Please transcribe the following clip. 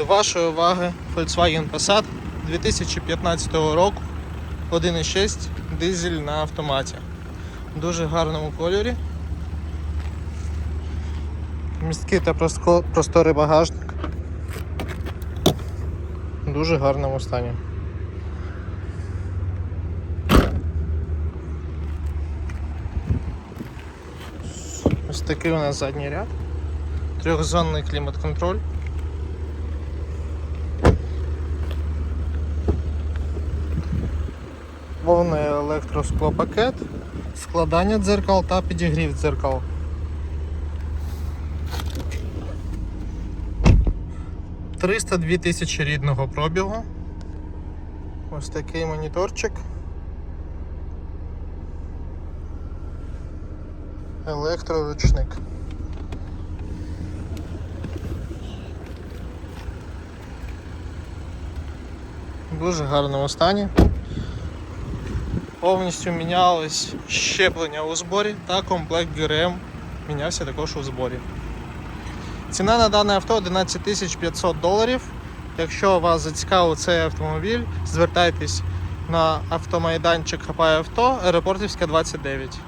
До вашої уваги Volkswagen Passat 2015 року 1.6 дизель на автоматі. В дуже гарному кольорі. Місткий та просторий багажник. В дуже гарному стані. Ось такий у нас задній ряд. Трьохзонний клімат-контроль. Повний електросклопакет, складання дзеркал та підігрів дзеркал. Триста дві тисячі рідного пробігу. Ось такий моніторчик. Електроручник. В дуже гарному стані. Повністю мінялось щеплення у зборі та комплект ГРМ мінявся також у зборі. Ціна на дане авто 11 500 доларів. Якщо вас зацікавив цей автомобіль, звертайтесь на автомайданчик Хапає авто, аеропортівська 29.